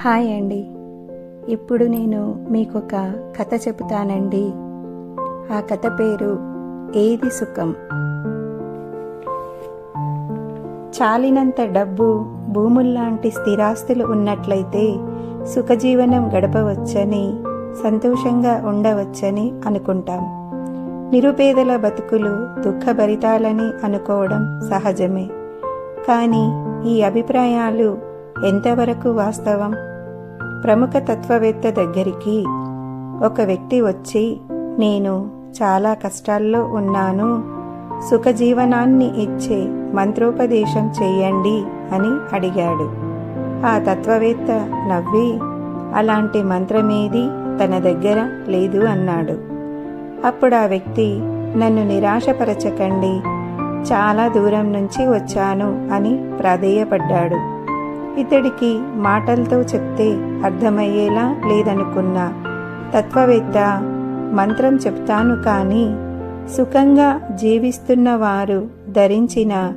Hi అండి. ఇప్పుడు నేను మీకు ఒక కథ చెబుతానండి. ఆ కథ పేరు ఏది సుఖం? చాలినంత డబ్బు భూముల్లాంటి స్థిరాస్తులు ఉన్నట్లయితే సుఖజీవనం గడపవచ్చని సంతోషంగా ఉండవచ్చని అనుకుంటాం. నిరుపేదల బతుకులు దుఃఖభరితాలని అనుకోవడం సహజమే. కానీ ఈ అభిప్రాయాలు ఎంతవరకు వాస్తవం? ప్రముఖ తత్వవేత్త దగ్గరికి ఒక వ్యక్తి వచ్చి నేను చాలా కష్టాల్లో ఉన్నాను. సుఖజీవనాన్ని ఇచ్చే మంత్రోపదేశం చేయండి అని అడిగాడు. ఆ తత్వవేత్త నవ్వి అలాంటి మంత్రమేది తన దగ్గర లేదు అన్నాడు. అప్పుడు ఆ వ్యక్తి నన్ను నిరాశపరచకండి. చాలా దూరం నుంచి వచ్చాను అని ప్రాధేయపడ్డాడు. ఇతడికి మాటలతో చెప్తే అర్థమయ్యేలా లేదనుకున్నా తత్వవేత్త మంత్రం చెప్తాను కానీ సుఖంగా జీవిస్తున్న వారు ధరించిన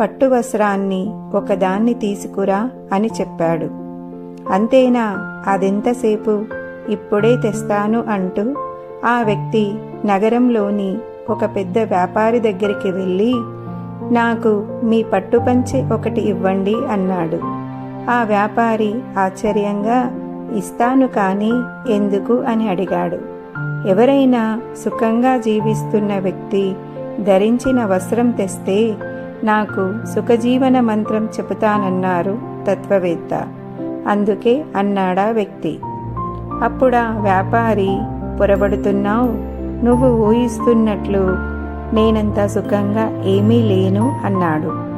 పట్టు వస్త్రాన్ని ఒకదాన్ని తీసుకురా అని చెప్పాడు. అంతేనా? అదెంతసేపు? ఇప్పుడే తెస్తాను అంటూ ఆ వ్యక్తి నగరంలోని ఒక పెద్ద వ్యాపారి దగ్గరికి వెళ్ళి నాకు మీ పట్టుపంచె ఒకటి ఇవ్వండి అన్నాడు. ఆ వ్యాపారి ఆశ్చర్యంగా ఇస్తాను కానీ ఎందుకు? అని అడిగాడు. ఎవరైనా సుఖంగా జీవిస్తున్న వ్యక్తి ధరించిన వస్త్రం తెస్తే నాకు సుఖజీవన మంత్రం చెబుతానన్నారు తత్వవేత్త. అందుకే అన్నాడా వ్యక్తి. అప్పుడా వ్యాపారి పొరబడుతున్నావు. నువ్వు ఊహిస్తున్నట్లు నేనంత సుఖంగా ఏమీ లేను అన్నాడు.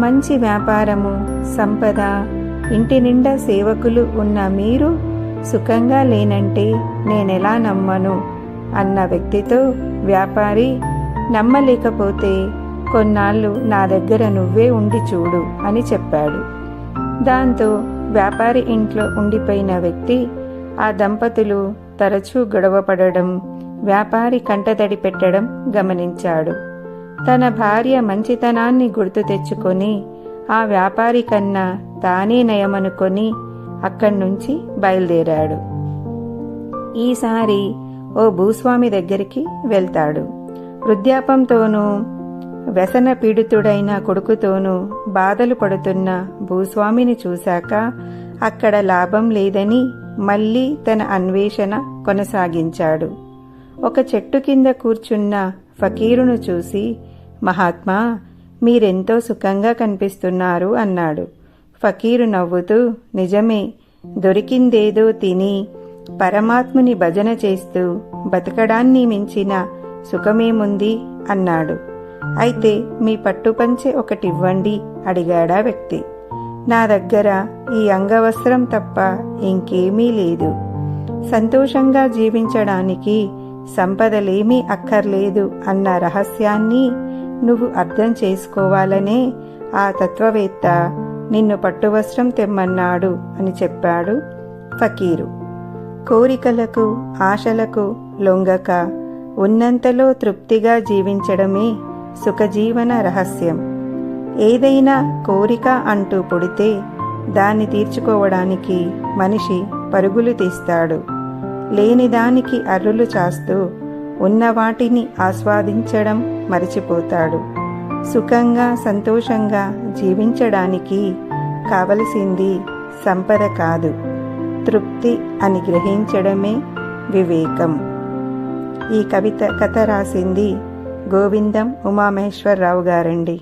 మంచి వ్యాపారము సంపద ఇంటి నిండా సేవకులు ఉన్న మీరు సుఖంగా లేనంటే నేనెలా నమ్మను? అన్న వ్యక్తితో వ్యాపారి నమ్మలేకపోతే కొన్నాళ్ళు నా దగ్గర నువ్వే ఉండి చూడు అని చెప్పాడు. దాంతో వ్యాపారి ఇంట్లో ఉండిపోయిన వ్యక్తి ఆ దంపతులు తరచూ గొడవపడడం వ్యాపారి కంటతడి పెట్టడం గమనించాడు. తన భార్య మంచితనాన్ని గుర్తు తెచ్చుకొని ఆ వ్యాపారి కన్నా తానే నయమనుకొని అక్కడి నుంచి బయలుదేరాడు. ఈసారి ఓ భూస్వామి దగ్గరికి వెళ్తాడు. వృద్ధాపంతోనూ వ్యసన పీడితుడైన కొడుకుతోనూ బాధలు పడుతున్న భూస్వామిని చూశాక అక్కడ లాభం లేదని మళ్ళీ తన అన్వేషణ కొనసాగించాడు. ఒక చెట్టు కింద కూర్చున్న ఫకీరును చూసి మహాత్మా మీరెంతో సుఖంగా కనిపిస్తున్నారు అన్నాడు. ఫకీరు నవ్వుతూ నిజమే దొరికిందేదో తిని పరమాత్ముని భజన చేస్తూ బతకడాన్ని మించిన సుఖమేముంది? అన్నాడు. అయితే మీ పట్టుపంచె ఒకటివ్వండి అడిగాడా వ్యక్తి. నా దగ్గర ఈ అంగవస్త్రం తప్ప ఇంకేమీ లేదు. సంతోషంగా జీవించడానికి సంపదలేమీ అక్కర్లేదు అన్న రహస్యాన్ని నువ్వు అర్థం చేసుకోవాలనే ఆ తత్వవేత్త నిన్ను పట్టువస్త్రం తెమ్మన్నాడు అని చెప్పాడు ఫకీరు. కోరికలకు ఆశలకు లొంగక ఉన్నంతలో తృప్తిగా జీవించడమే సుఖజీవన రహస్యం. ఏదైనా కోరిక అంటూ పుడితే దాన్ని తీర్చుకోవడానికి మనిషి పరుగులు తీస్తాడు. లేనిదానికి అర్రులు చాస్తూ ఉన్న వాటిని ఆస్వాదించడం మరిచిపోతాడు. సుఖంగా సంతోషంగా జీవించడానికి కావలసింది సంపద కాదు. తృప్తి అని గ్రహించడమే వివేకం. ఈ కవిత కథ రాసింది గోవిందం ఉమామహేశ్వరరావు గారండి.